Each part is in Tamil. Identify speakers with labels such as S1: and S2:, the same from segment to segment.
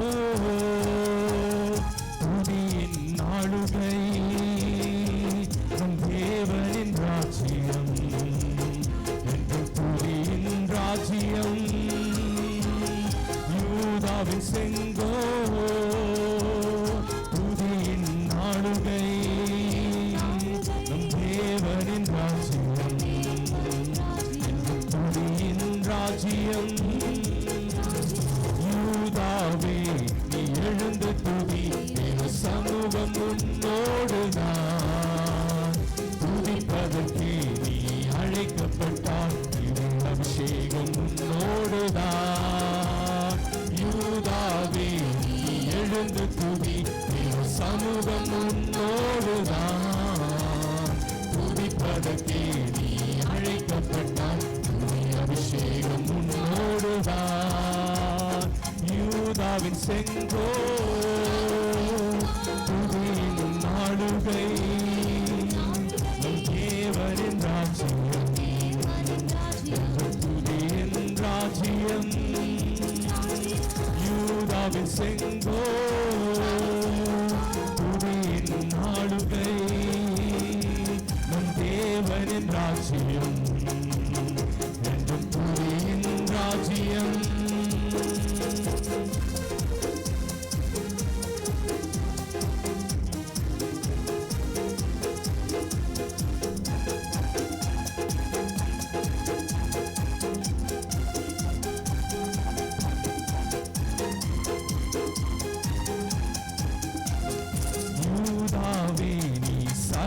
S1: செங்கோ துதியின் நாளுகை நம் தேவனின் ராஜ்யம் என்று துதியின் ராஜ்யம். யூதாவின் செங்கோ துதியின் நாளுகை நம் தேவனின் ராஜ்யம் துதியின் ராஜ்யம். உன்னோடுதான் துதிப்பதற்கே நீ அழைக்கப்பட்டால் துதி அபிஷேகம் உன்னோடுதான் யூதாவின் செங்கோ துதியின் நாடுகை நம் தேவனின் ராஜ்யம் துதியின் ராஜ்யம் யூதாவின் செங்கோ தேவனின் ராஜ்யம்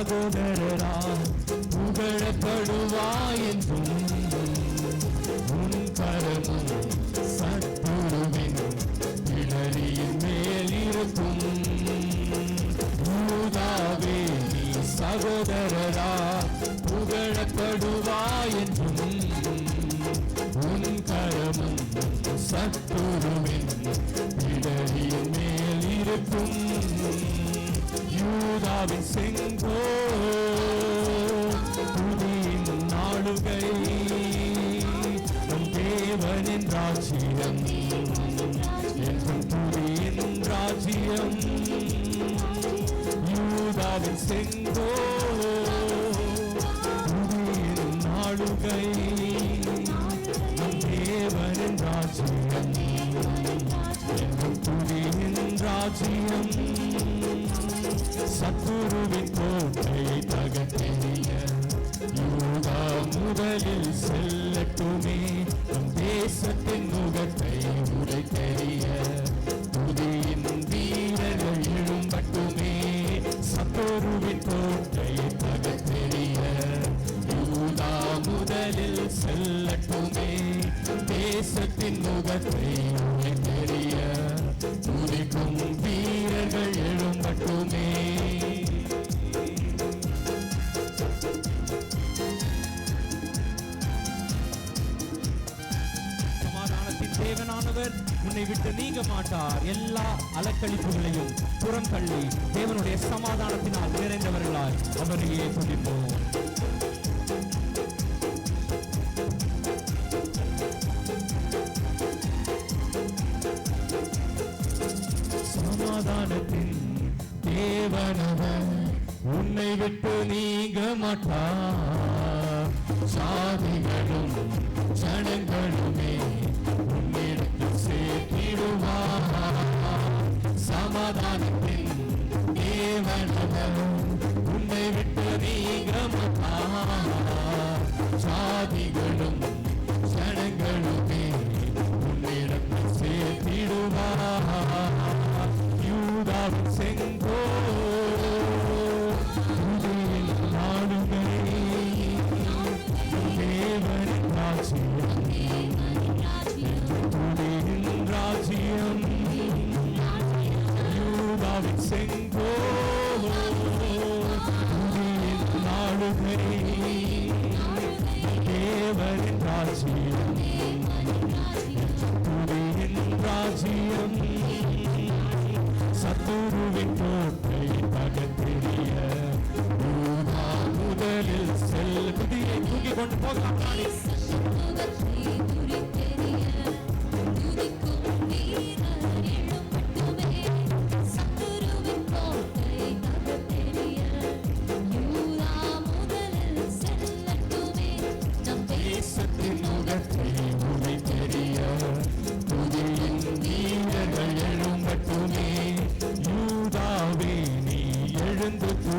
S1: சகோதரரா புகழப்படுவாய் என்றும் உன் கரமும் சத்துருவின் இடரியின் மேல் இருக்கும். யூதாவே நீ சகோதரரா. புகழப்படுவாய் என்றும். உன் கரமும் சத்துருவின் இடரியின் மேல் இருக்கும். யூதாவின் செங்கோ துதியின் நாடுகை. நம் தேவனின் ராஜ்யம் என்றும் ராஜ்யம். யூதாவின் செங்கோ நாடுகை. நம் தேவனின் ராஜ்யம். ராஜ்யம் சத்துருவின் கோட்டையை தகத்தெறிய யூதா முதலில் செல்லட்டுமே நம் தேசத்தின் முகத்தை உரை தெரிய புதியின் வீரர்கள் எழும்பட்டுமே சத்துருவின் கோட்டையை தகத்தெறிய யூதா முதலில் செல்லட்டுமே தேசத்தின் முகத்தை தெரிய துதிக்கும் வீரர்கள் எழும்பட்டுமே
S2: சமாதானத்தின் தேவனானவர் உன்னை விட்டு நீங்க மாட்டார். எல்லா அலக்கழிப்புகளையும் புறம் தள்ளி தேவனுடைய சமாதானத்தினால் நிறைந்தவர்களாய் அவரையே துதிப்போம்.
S1: சமாதானத்தின் தேவனவன் உன்னை விட்டு நீங்க மாட்டார் சாதிகளும் ஜனங்களுமே சத்துருவின் கோட்டை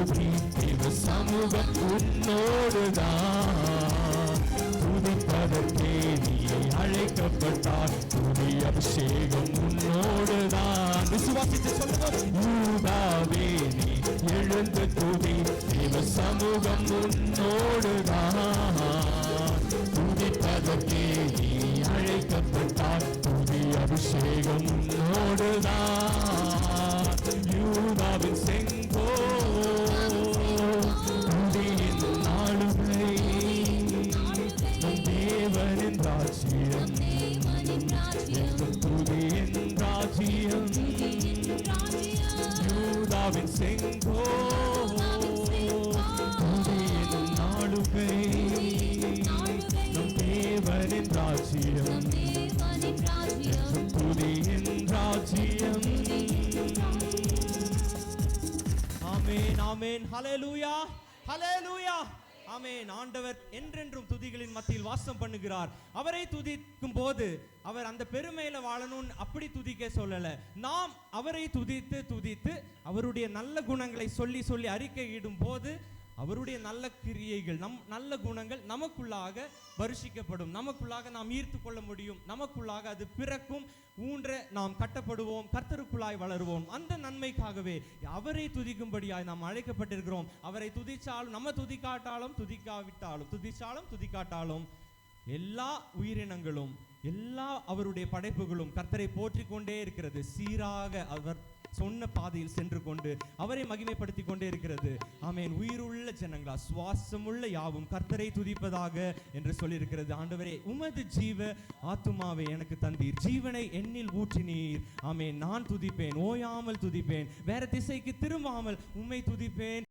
S1: எழுந்து துதி தேவ சமூகம் உன்னோடுதான் துதிப்பதற்கே நீ அழைக்கப்பட்டார் துதி அபிஷேகம் உன்னோடுதான்
S2: விசுவாசித்து சொல்லுவோம்
S1: நீ எழுந்து துதி தேவ சமூகம் உன்னோடுதான் துதிப்பதற்கே நீ அழைக்கப்பட்டார் துதி அபிஷேகம் உன்னோடுதான் யூதாவின் செங்கோ. நாடுகை நம் தேவனின் ராஜ்யம். என்றும் துதியின் ராஜ்யம்.
S2: ஆமென் ஆமென். ஹalleluya ஹalleluya. ஆமேன். ஆண்டவர் என்றென்றும் துதிகளின் மத்தியில் வாசம் பண்ணுகிறார். அவரை துதிக்கும் போது அவர் அந்த பெருமையில வாழணும்னு அப்படி துதிக்க சொல்லல. நாம் அவரை துதித்து துதித்து அவருடைய நல்ல குணங்களை சொல்லி சொல்லி அறிக்கையிடும் போது அவருடைய நல்ல கிரியைகள் நம் நல்ல குணங்கள் நமக்குள்ளாக வருஷிக்கப்படும். நமக்குள்ளாக நாம் ஈர்த்து கொள்ள முடியும். நமக்குள்ளாக அது பிறக்கும். ஊன்ற நாம் கட்டப்படுவோம். கர்த்தருக்குள்ளாய் வளருவோம். அந்த நன்மைக்காகவே அவரை துதிக்கும்படியாய் நாம் அழைக்கப்பட்டிருக்கிறோம். அவரை துதிச்சாலும் நம்ம துதிக்காட்டாலும் துதிக்காவிட்டாலும் துதிச்சாலும் துதிக்காட்டாலும் எல்லா உயிரினங்களும் எல்லா அவருடைய படைப்புகளும் கர்த்தரை போற்றிக்கொண்டே இருக்கிறது. சீராக அவர் சொன்ன பாதையில் சென்று கொண்டு அவரை மகிமைப்படுத்தி கொண்டே இருக்கிறது. ஆமேன். உயிருள்ள ஜனங்களா சுவாசமுள்ள யாவும் கர்த்தரை துதிப்பதாக என்று சொல்லியிருக்கிறது. ஆண்டவரே உமது ஜீவ ஆத்துமாவை எனக்கு தந்தீர். ஜீவனை எண்ணில் ஊற்றினீர். ஆமேன். நான் துதிப்பேன் ஓயாமல் துதிப்பேன். வேற திசைக்கு திரும்பாமல் உம்மை துதிப்பேன்.